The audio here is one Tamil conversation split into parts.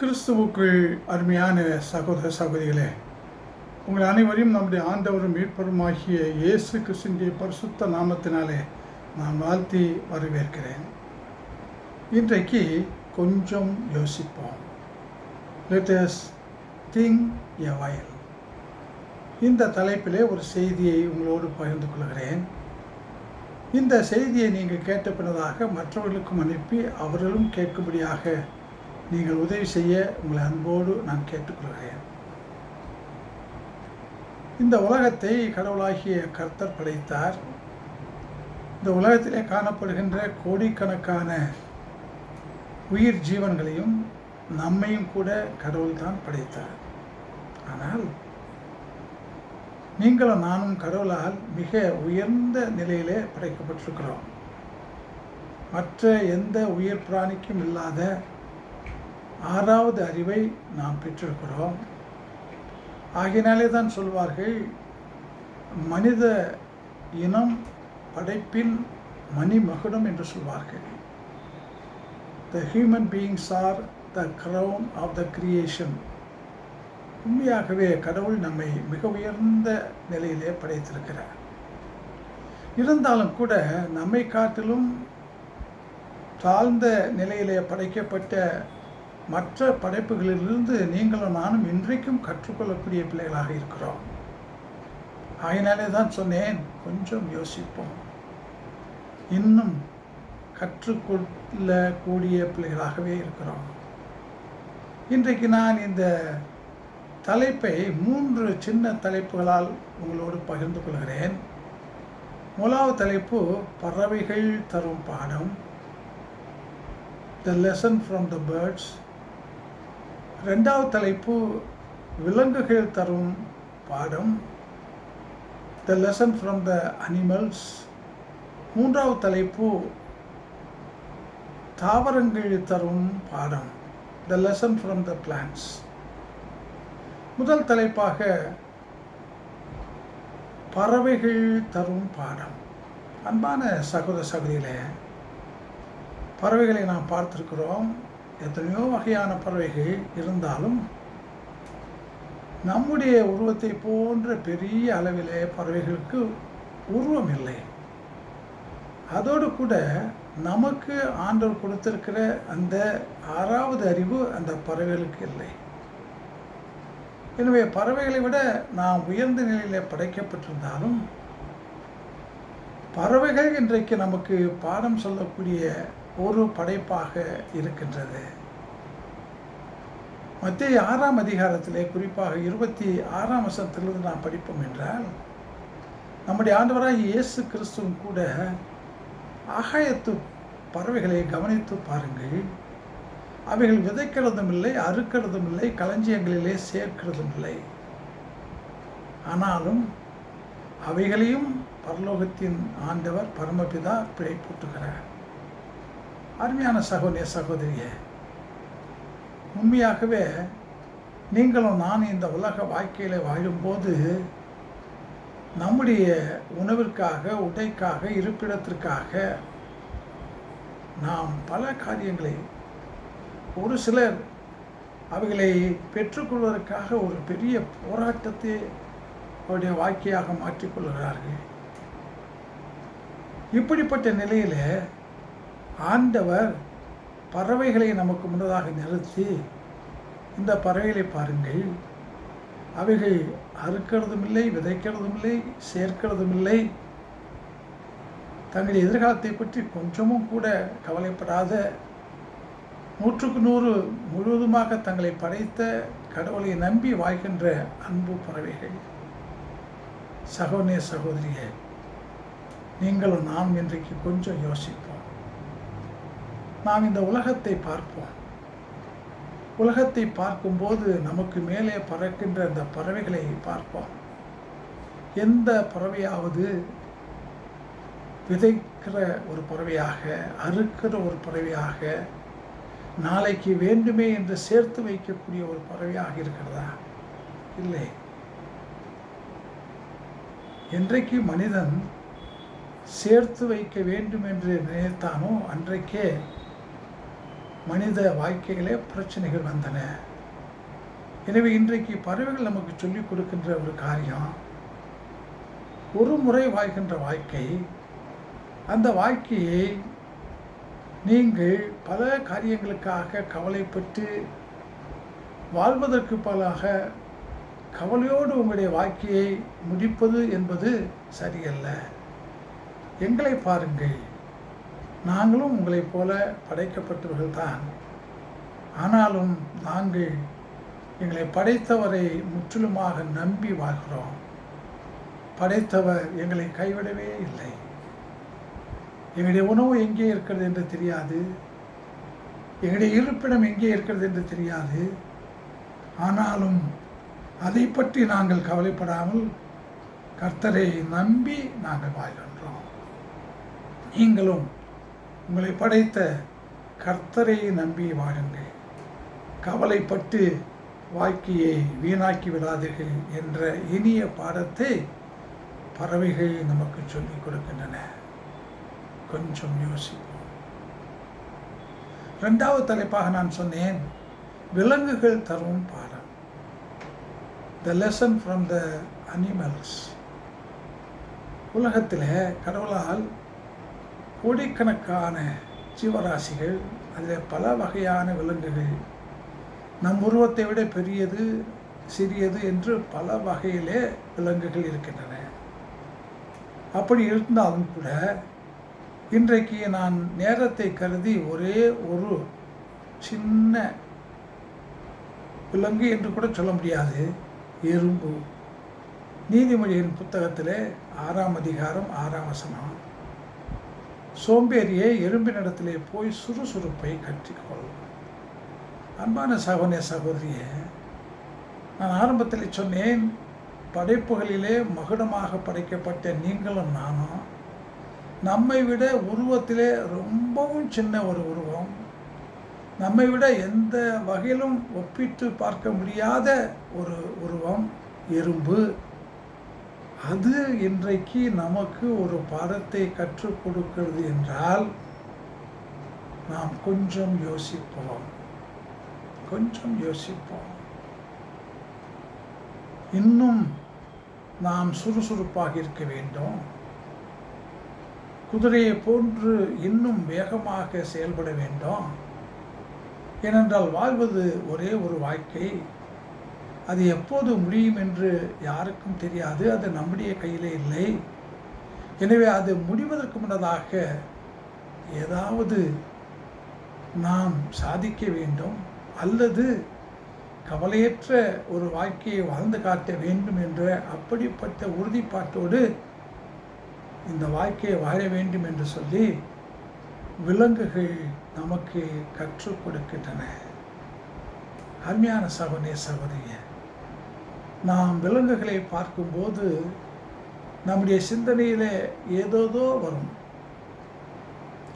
கிறிஸ்துவுக்குள் அருமையான சகோதர சகோதரிகளே உங்கள் அனைவரையும் நம்முடைய ஆண்டவரும் மீட்பருமாகிய இயேசு கிறிஸ்துடைய பரிசுத்த நாமத்தினாலே நான் வாழ்த்தி வரவேற்கிறேன். இன்றைக்கு கொஞ்சம் யோசிப்போம். லேட்டஸ் திங் எ வயல் இந்த தலைப்பிலே ஒரு செய்தியை உங்களோடு பகிர்ந்து கொள்கிறேன். இந்த செய்தியை நீங்கள் கேட்ட பின்னதாக மற்றவர்களுக்கும் அனுப்பி அவர்களும் கேட்கும்படியாக நீங்கள் உதவி செய்ய உங்களை அன்போடு நான் கேட்டுக்கொள்கிறேன். இந்த உலகத்தை கடவுளாகிய கர்த்தர் படைத்தார். இந்த உலகத்திலே காணப்படுகின்ற கோடிக்கணக்கான உயிர் ஜீவன்களையும் நம்மையும் கூட கடவுள் தான் படைத்தார். ஆனால் நீங்களும் நானும் கடவுளால் மிக உயர்ந்த நிலையிலே படைக்கப்பட்டிருக்கிறோம். மற்ற எந்த உயிர் பிராணிக்கும் இல்லாத ஆறாவது அறிவை நாம் பெற்றிருக்கிறோம். ஆகினாலே தான் சொல்வார்கள் மனித இனம் படைப்பின் மணிமகுடம் என்று சொல்வார்கள். The human beings are the crown of the creation உண்மையாகவே கடவுள் நம்மை மிக உயர்ந்த நிலையிலே படைத்திருக்கிறார். இருந்தாலும் கூட நம்மை காட்டிலும் தாழ்ந்த நிலையிலே படைக்கப்பட்ட மற்ற படைப்புகளிலிருந்து நீங்களும் நானும் இன்றைக்கும் கற்றுக்கொள்ளக்கூடிய பிள்ளைகளாக இருக்கிறோம். ஆகினாலே தான் சொன்னேன் கொஞ்சம் யோசிப்போம். இன்னும் கற்றுக்கொள்ளக்கூடிய பிள்ளைகளாகவே இருக்கிறோம். இன்றைக்கு நான் இந்த தலைப்பை மூன்று சின்ன தலைப்புகளால் உங்களோடு பகிர்ந்து கொள்கிறேன். முதலாவது தலைப்பு பறவைகள் தரும் பாடம். The lesson from the birds ரெண்டாவது தலைப்பு விலங்குகள் தரும் பாடம். The lesson from the animals மூன்றாவது தலைப்பு தாவரங்கள் தரும் பாடம். The lesson from the plants முதல் தலைப்பாக பறவைகள் தரும் பாடம். அன்பான சகோதர சகோதரிகளே பறவைகளை நாம் பார்த்துருக்கிறோம். எத்தனையோ வகையான பறவைகள் இருந்தாலும் நம்முடைய உருவத்தை போன்ற பெரிய அளவிலே பறவைகளுக்கு உருவம் இல்லை அதோடு கூட நமக்கு ஆண்டவர் கொடுத்திருக்கிற அந்த ஆறாவது அறிவு அந்த பறவைகளுக்கு இல்லை. எனவே பறவைகளை விட நாம் உயர்ந்த நிலையில் படைக்கப்பட்டிருந்தாலும் பறவைகள் இன்றைக்கு நமக்கு பாடம் சொல்லக்கூடிய ஒரு படைப்பாக இருக்கின்றது. மத்திய ஆறாம் அதிகாரத்திலே குறிப்பாக இருபத்தி ஆறாம் வருஷத்திலிருந்து நாம் படிப்போம் என்றால் நம்முடைய ஆண்டவராக இயேசு கிறிஸ்துவும் கூட ஆகாயத்து பறவைகளை கவனித்து பாருங்கள். அவைகள் விதைக்கிறதும் இல்லை அறுக்கிறதும் இல்லை களஞ்சியங்களிலே சேர்க்கிறதும் இல்லை. ஆனாலும் அவைகளையும் பரலோகத்தின் ஆண்டவர் பரமபிதா பிழைப்பூட்டுகிறார். அருமையான சகோதரிய சகோதரியே உண்மையாகவே நீங்களும் நான் இந்த உலக வாழ்க்கையில் வாழும்போது நம்முடைய உணவிற்காக உடைக்காக இருப்பிடத்திற்காக நாம் பல காரியங்களை ஒரு சிலர் அவைகளை பெற்றுக்கொள்வதற்காக ஒரு பெரிய போராட்டத்தை அவருடைய வாழ்க்கையாக மாற்றிக்கொள்கிறார்கள். இப்படிப்பட்ட நிலையில் ஆண்டவர் பறவைகளை நமக்கு முன்னதாக நிறுத்தி இந்த பறவைகளை பாருங்கள். அவைகள் அறுக்கிறதும் இல்லை விதைக்கிறதும் இல்லை சேர்க்கிறதும் இல்லை தங்கள் எதிர்காலத்தை பற்றி கொஞ்சமும் கூட கவலைப்படாத நூற்றுக்கு நூறு முழுவதுமாக தங்களை படைத்த கடவுளை நம்பி வாழ்கின்ற அன்பு பறவைகள். சகோதரிய சகோதரியே நீங்களும் நாம் இன்றைக்கு கொஞ்சம் யோசிப்போம். நாம் இந்த உலகத்தை பார்ப்போம். உலகத்தை பார்க்கும்போது நமக்கு மேலே பறக்கின்ற அந்த பறவைகளை பார்ப்போம். எந்த பறவையாவது விதைக்கிற ஒரு பறவையாக அறுக்கிற ஒரு பறவையாக நாளைக்கு வேண்டுமே என்று சேர்த்து வைக்கக்கூடிய ஒரு பறவையாக இருக்கிறதா? இல்லை. என்றைக்கு மனிதன் சேர்த்து வைக்க வேண்டும் என்று நினைத்தானோ அன்றைக்கே மனித வாழ்க்கையிலே பிரச்சனைகள் வந்தன. எனவே இன்றைக்கு பறவைகள் நமக்கு சொல்லிக் கொடுக்கின்ற ஒரு காரியம் ஒரு முறை வாழ்கின்ற வாழ்க்கை. அந்த வாழ்க்கையை நீங்கள் பல காரியங்களுக்காக கவலைப்பட்டு வாழ்வதற்கு பலாக கவலையோடு உங்களுடைய வாழ்க்கையை முடிப்பது என்பது சரியல்ல. எங்களை பாருங்கள். நாங்களும் உங்களைப் போல படைக்கப்பட்டவர்கள்தான். ஆனாலும் நாங்கள் எங்களை படைத்தவரை முற்றிலுமாக நம்பி வாழ்கிறோம். படைத்தவர் எங்களை கைவிடவே இல்லை. எங்களுடைய உணவு எங்கே இருக்கிறது என்று தெரியாது. எங்களுடைய இருப்பிடம் எங்கே இருக்கிறது என்று தெரியாது. ஆனாலும் அதை பற்றி நாங்கள் கவலைப்படாமல் கர்த்தரை நம்பி நாங்கள் வாழ்கின்றோம். நீங்களும் உங்களை படைத்த கர்த்தரை நம்பி வாழுங்கள். கவலைப்பட்டு வாழ்க்கையை வீணாக்கி விடாதீர்கள் என்ற இனிய பாடத்தை பறவைகள் நமக்கு சொல்லிக் கொடுக்கின்றன. கொஞ்சம் யோசிப்போம். ரெண்டாவது தலைப்பாக நான் சொன்னேன் விலங்குகள் தரும் பாடம். The lesson from the animals உலகத்தில் கடவுளால் கோடிக்கணக்கான ஜீவராசிகள் அதில் பல வகையான விலங்குகள். நம் உருவத்தை விட பெரியது சிறியது என்று பல வகையிலே விலங்குகள் இருக்கின்றன. அப்படி இருந்தாலும் கூட இன்றைக்கு நான் நேரத்தை கருதி ஒரே ஒரு சின்ன விலங்கு என்று கூட சொல்ல முடியாது. எறும்பு. நீதிமொழியின் புத்தகத்திலே ஆறாம் அதிகாரம் ஆறாம் வசனம். சோம்பேறியை எறும்பினிடத்திலே போய் சுறுசுறுப்பை கற்றுக்கொள். அன்பான சகோதர சகோதரியே நான் ஆரம்பத்தில் சொன்னேன் படைப்புகளிலே மகுடமாக படைக்கப்பட்ட நீங்களும் நானும் நம்மை விட உருவத்திலே ரொம்பவும் சின்ன ஒரு உருவம் நம்மை விட எந்த வகையிலும் ஒப்பிட்டு பார்க்க முடியாத ஒரு உருவம் எறும்பு. அது இன்றைக்கு நமக்கு ஒரு பாடத்தை கற்றுக் கொடுக்கிறது என்றால் நாம் கொஞ்சம் யோசிப்போம். கொஞ்சம் யோசிப்போம். இன்னும் நாம் சுறுசுறுப்பாக இருக்க வேண்டும். குதிரையை போன்று இன்னும் வேகமாக செயல்பட வேண்டும். ஏனென்றால் வாழ்வது ஒரே ஒரு வாழ்க்கை. அது எப்போது முடியும் என்று யாருக்கும் தெரியாது அது நம்முடைய கையிலே இல்லை. எனவே அது முடிவதற்கு முன்னதாக ஏதாவது நாம் சாதிக்க வேண்டும் அல்லது கவலையற்ற ஒரு வாழ்க்கையை வாழ்ந்து காட்ட வேண்டும் என்ற அப்படிப்பட்ட உறுதிப்பாட்டோடு இந்த வாழ்க்கையை வாழ வேண்டும் என்று சொல்லி விலங்குகள் நமக்கு கற்றுக் கொடுக்கின்றன. அருமையான சகோதரிய சகோதரிய நாம் விலங்குகளை பார்க்கும்போது நம்முடைய சிந்தனையில் ஏதோதோ வரும்.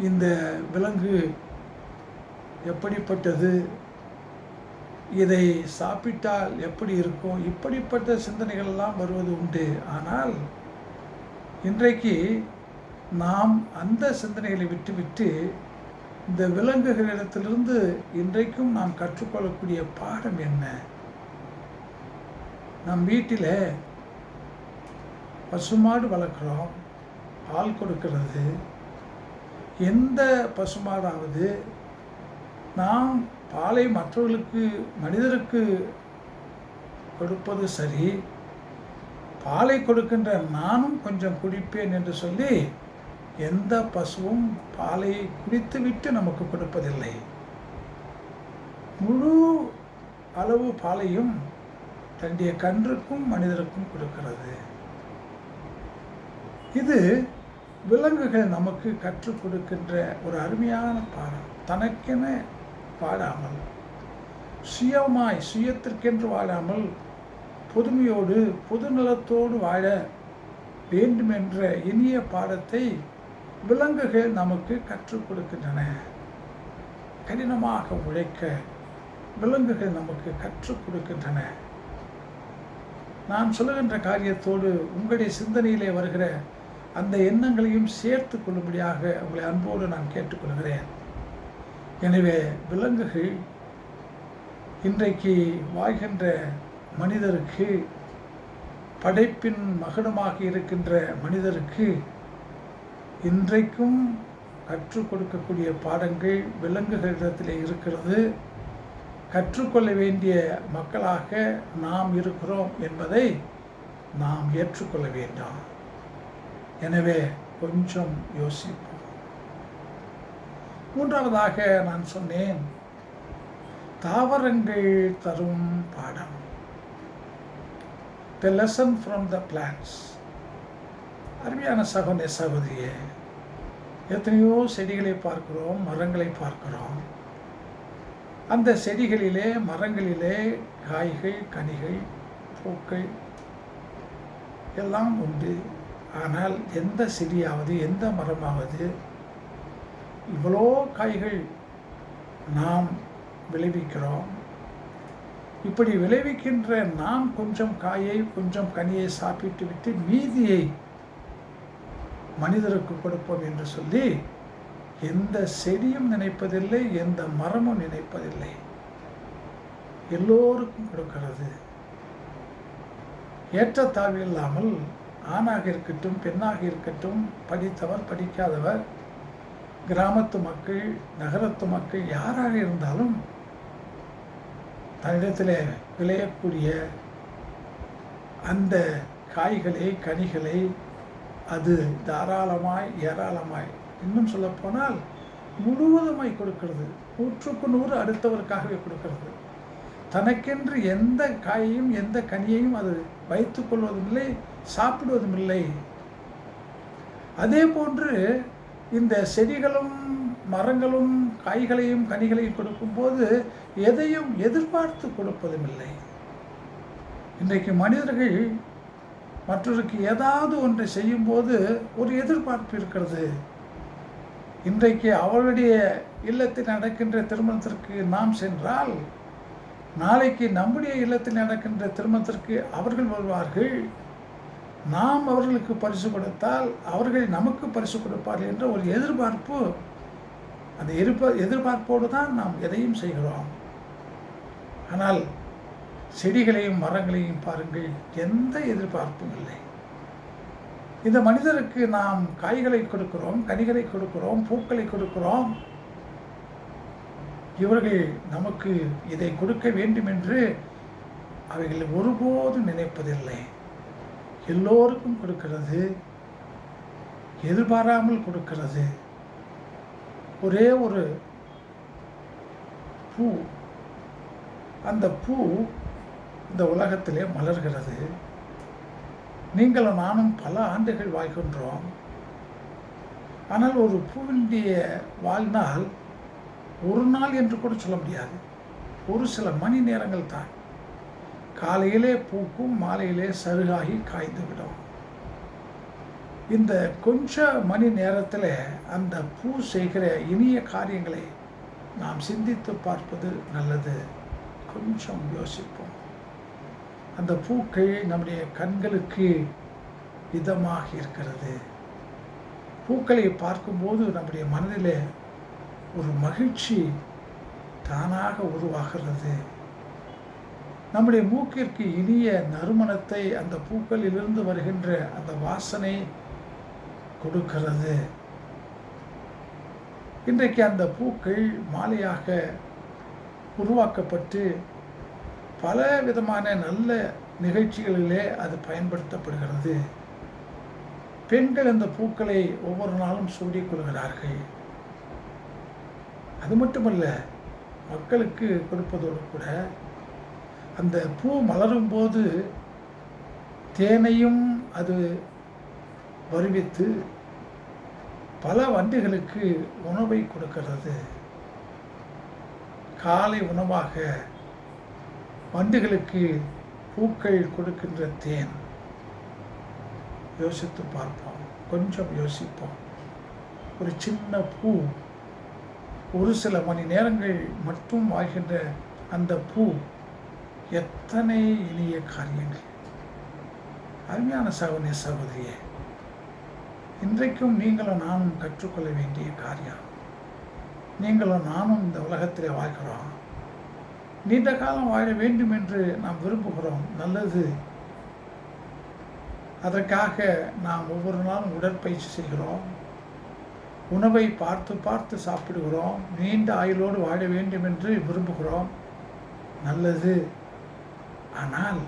இந்த விலங்கு எப்படிப்பட்டது? இதை சாப்பிட்டால் எப்படி இருக்கும்? இப்படிப்பட்ட சிந்தனைகள்லாம் வருவது உண்டு. ஆனால் இன்றைக்கு நாம் அந்த சிந்தனைகளை விட்டுவிட்டு இந்த விலங்குகளிடத்திலிருந்து இன்றைக்கும் நாம் கற்றுக்கொள்ளக்கூடிய பாடம் என்ன? நம் வீட்டில் பசுமாடு வளர்க்குறோம் பால் கொடுக்கிறது. எந்த பசுமாடாவது நாம் பாலை மற்றவர்களுக்கு மனிதருக்கு கொடுப்பது சரி பாலை கொடுக்கின்ற நானும் கொஞ்சம் குடிப்பேன் என்று சொல்லி எந்த பசுவும் பாலை குடித்துவிட்டு நமக்கு கொடுப்பதில்லை. முழு அளவு பாலையும் தன்னுடைய கன்றுக்கும் மனிதருக்கும் கொடுக்கிறது. இது விலங்குகள் நமக்கு கற்றுக் கொடுக்கின்ற ஒரு அருமையான பாடம். தனக்கென வாழாமல் சுயமாய் சுயத்திற்கென்று வாழாமல் புதுமையோடு பொதுநலத்தோடு வாழ வேண்டுமென்ற இனிய பாடத்தை விலங்குகள் நமக்கு கற்றுக் கொடுக்கின்றன. கடினமாக உழைக்க விலங்குகள் நமக்கு கற்றுக் கொடுக்கின்றன. நான் சொல்லுகின்ற காரியத்தோடு உங்களுடைய சிந்தனையிலே வருகிற அந்த எண்ணங்களையும் சேர்த்து கொள்ளும்படியாக உங்களை அன்போடு நான் கேட்டுக்கொள்கிறேன். எனவே விலங்குகள் இன்றைக்கு வாழ்கின்ற மனிதருக்கு படைப்பின் மகனுமாக இருக்கின்ற மனிதருக்கு இன்றைக்கும் கற்றுக் கொடுக்கக்கூடிய பாடங்கள் விலங்குகளிடத்தில் இருக்கிறது. கற்றுக்கொள்ள வேண்டிய மக்களாக நாம் இருக்கிறோம் என்பதை நாம் ஏற்றுக்கொள்ள வேண்டாம். எனவே கொஞ்சம் யோசிப்போம். மூன்றாவதாக நான் சொன்னேன் தாவரங்கள் தரும் பாடம். The lesson from the plants அருமையான சகோதர சகோதரியே எத்தனையோ செடிகளை பார்க்கிறோம் மரங்களை பார்க்கிறோம். அந்த செடிகளிலே மரங்களிலே காய்கள் கனிகள் பூக்கள் எல்லாம் உண்டு. ஆனால் எந்த செடியாவது எந்த மரமாவது இவ்வளோ காய்கள் நாம் விளைவிக்கிறோம். இப்படி விளைவிக்கின்ற நாம் கொஞ்சம் காயை கொஞ்சம் கனியை சாப்பிட்டு விட்டு மீதியை மனிதருக்கு கொடுப்போம் என்று சொல்லி எந்த செடியும் நினைப்பதில்லை எந்த மரமும் நினைப்பதில்லை. எல்லோருக்கும் கொடுக்கிறது. ஏற்றத்தாழ்வு இல்லாமல் ஆணாக இருக்கட்டும் பெண்ணாக இருக்கட்டும் படித்தவர் படிக்காதவர் கிராமத்து மக்கள் நகரத்து மக்கள் யாராக இருந்தாலும் தன்னிடத்தில் விளையக்கூடிய அந்த காய்களை கனிகளை அது தாராளமாய் ஏராளமாய் இன்னும் சொல்லப்போனால் முழுவதுமாய் கொடுக்கிறது. நூற்றுக்கு நூறு அடுத்தவருக்காகவே கொடுக்கிறது. தனக்கென்று எந்த காயையும் எந்த கனியையும் அது வைத்துக் கொள்வதும் இல்லை சாப்பிடுவதும் இல்லை அதே போன்று இந்த செடிகளும் மரங்களும் காய்களையும் கனிகளையும் கொடுக்கும்போது எதையும் எதிர்பார்த்து கொடுப்பதும் இல்லை இன்றைக்கு மனிதர்கள் மற்றொருக்கு ஏதாவது ஒன்றை செய்யும்போது ஒரு எதிர்பார்ப்பு இருக்கிறது. இன்றைக்கு அவளுடைய இல்லத்தில் நடக்கின்ற திருமணத்திற்கு நாம் சென்றால் நாளைக்கு நம்முடைய இல்லத்தில் நடக்கின்ற திருமணத்திற்கு அவர்கள் வருவார்கள். நாம் அவர்களுக்கு பரிசு கொடுத்தால் அவர்கள் நமக்கு பரிசு கொடுப்பார்கள் என்ற ஒரு எதிர்பார்ப்பு அந்த எதிர்ப எதிர்பார்ப்போடு தான் நாம் எதையும் செய்கிறோம். ஆனால் செடிகளையும் மரங்களையும் பாருங்கள் எந்த எதிர்பார்ப்பும் இல்லை. இந்த மனிதருக்கு நாம் காய்களை கொடுக்கிறோம் கனிகளை கொடுக்கிறோம் பூக்களை கொடுக்கிறோம். இவர்கள் நமக்கு இதை கொடுக்க வேண்டும் என்று அவைகள் ஒருபோதும் நினைப்பதில்லை. எல்லோருக்கும் கொடுக்கிறது எதிர்பாராமல் கொடுக்கிறது. ஒரே ஒரு பூ அந்த பூ இந்த உலகத்திலே மலர்கிறது. நீங்களும் நானும் பல ஆண்டுகள் வாழ்கின்றோம். ஆனால் ஒரு பூவினுடைய வாழ்நாள் ஒரு நாள் என்று கூட சொல்ல முடியாது. ஒரு சில மணி நேரங்கள் தான். காலையிலே பூக்கும் மாலையிலே சருகாகி காய்ந்துவிடும். இந்த கொஞ்ச மணி நேரத்தில் அந்த பூ செய்கிற இனிய காரியங்களை நாம் சிந்தித்து பார்ப்பது நல்லது. கொஞ்சம் யோசிப்போம். அந்த பூக்கள் நம்முடைய கண்களுக்கு இதமாக இருக்கிறது. பூக்களை பார்க்கும்போது நம்முடைய மனதில் ஒரு மகிழ்ச்சி தானாக உருவாகிறது. நம்முடைய மூக்கிற்கு இனிய நறுமணத்தை அந்த பூக்களிலிருந்து வருகின்ற அந்த வாசனை கொடுக்கிறது. இன்றைக்கு அந்த பூக்கள் மாலையாக உருவாக்கப்பட்டு பல விதமான நல்ல நிகழ்ச்சிகளிலே அது பயன்படுத்தப்படுகிறது. பெண்கள் அந்த பூக்களை ஒவ்வொரு நாளும் சூடிக்கொள்கிறார்கள் அது மட்டுமல்ல மக்களுக்கு கொடுப்பதோடு கூட அந்த பூ மலரும் போது தேனையும் அது வருவித்து பல வண்டுகளுக்கு உணவை கொடுக்கிறது. காலை உணவாக வண்டுகளுக்கு பூக்கள் கொடுக்கின்ற தேன். யோசித்து பார்ப்போம். கொஞ்சம் யோசிப்போம். ஒரு சின்ன பூ ஒரு சில மணி நேரங்கள் மட்டும் ஆகின்ற அந்த பூ எத்தனை இனிய காரியங்கள். அருமையான சகோதரிய சகோதரியே இன்றைக்கும் நீங்களும் நானும் கற்றுக்கொள்ள வேண்டிய காரியம். நீங்களும் நானும் இந்த உலகத்திலே வாழ்கிறோம். நீண்ட காலம் வாழ வேண்டும் என்று நாம் விரும்புகிறோம். நல்லது. அதற்காக நாம் ஒவ்வொரு நாளும் உடற்பயிற்சி செய்கிறோம். உணவை பார்த்து பார்த்து சாப்பிடுகிறோம். நீண்ட ஆயுளோடு வாழ வேண்டும் என்று விரும்புகிறோம். நல்லது. ஆனால்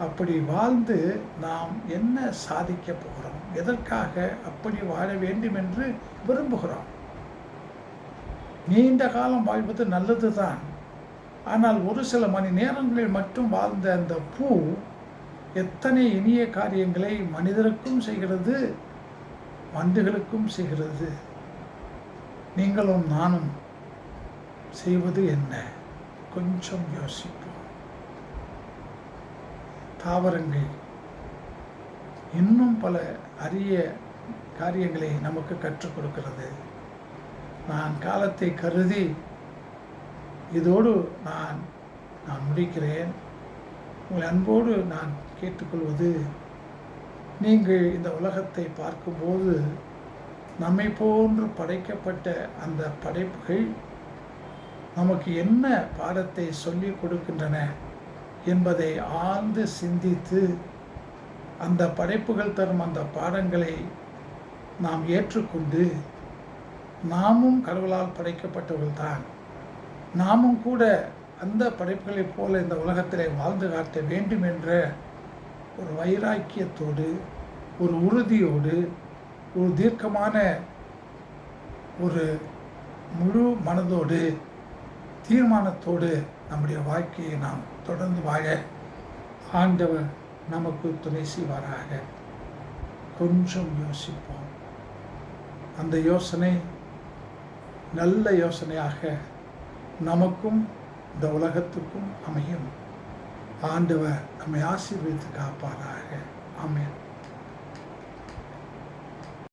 அப்படி வாழ்ந்து நாம் என்ன சாதிக்க போகிறோம்? எதற்காக அப்படி வாழ வேண்டும் என்று விரும்புகிறோம்? நீண்ட காலம் வாழ்வது நல்லது தான் ஆனால் ஒரு சில மணி நேரங்களில் மட்டும் வாழ்ந்த அந்த பூ எத்தனை இனிய காரியங்களை மனிதருக்கும் செய்கிறது வண்டுகளுக்கும் செய்கிறது? நீங்களும் நானும் செய்வது என்ன? கொஞ்சம் யோசிப்போம். தாவரங்கள் இன்னும் பல அரிய காரியங்களை நமக்கு கற்றுக் கொடுக்கிறது. நான் காலத்தை கருதி இதோடு நான் நான் முடிக்கிறேன். உங்கள் அன்போடு நான் கேட்டுக்கொள்வது நீங்கள் இந்த உலகத்தை பார்க்கும்போது நம்மை போன்று படைக்கப்பட்ட அந்த படைப்புகள் நமக்கு என்ன பாடத்தை சொல்லிக் கொடுக்கின்றன என்பதை ஆழ்ந்து சிந்தித்து அந்த படைப்புகள் தரும் அந்த பாடங்களை நாம் ஏற்றுக்கொண்டு நாமும் கடவுளால் படைக்கப்பட்டவர்கள்தான். நாமும் கூட அந்த படைப்புகளைப் போல இந்த உலகத்திலே வாழ்ந்து காட்ட வேண்டும் என்ற ஒரு வைராக்கியத்தோடு ஒரு உறுதியோடு ஒரு தீர்க்கமான ஒரு முழு மனதோடு தீர்மானத்தோடு நம்முடைய வாழ்க்கையை நாம் தொடர்ந்து வாழ ஆண்டவர் நமக்கு துணை செய்வாராக. கொஞ்சம் யோசிப்போம். அந்த யோசனை நல்ல யோசனையாக நமக்கும் இந்த உலகத்துக்கும் அமையும். ஆண்டவர் நம்மை ஆசீர்வதித்து காப்பாராக. ஆமென்.